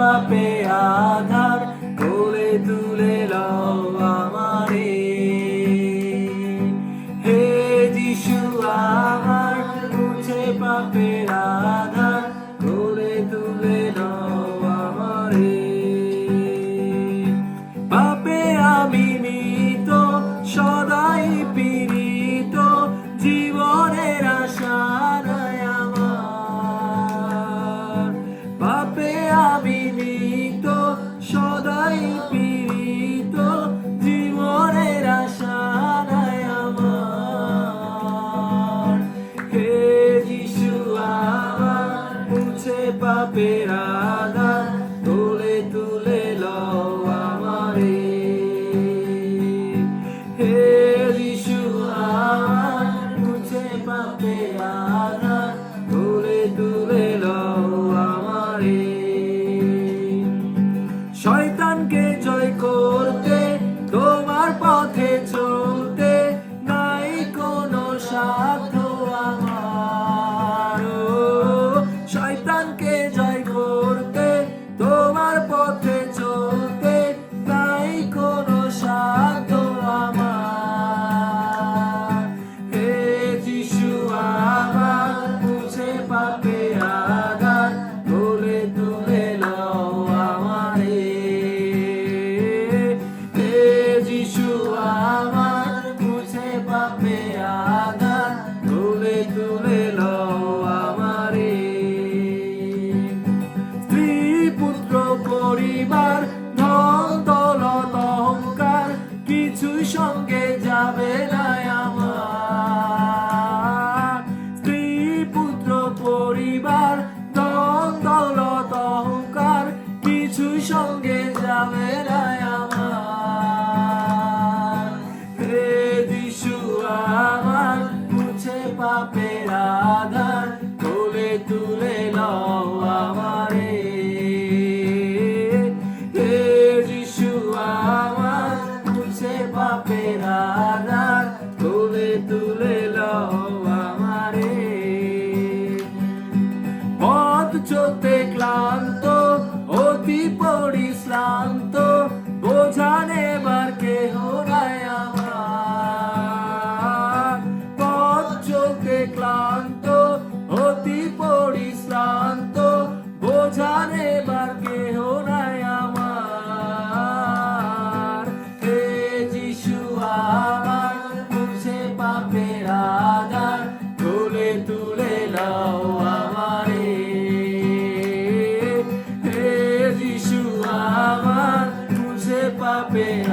পাপে আধার কোলে তুলে লও আমার আমি নিত সদাই পি কিছুই সঙ্গে যাবে না মুছে পাপের আধার কোলে তুলে লও আমারে। হে যিশু, আমার মুছে পাপের আধার কোলে তুলে লও love. Về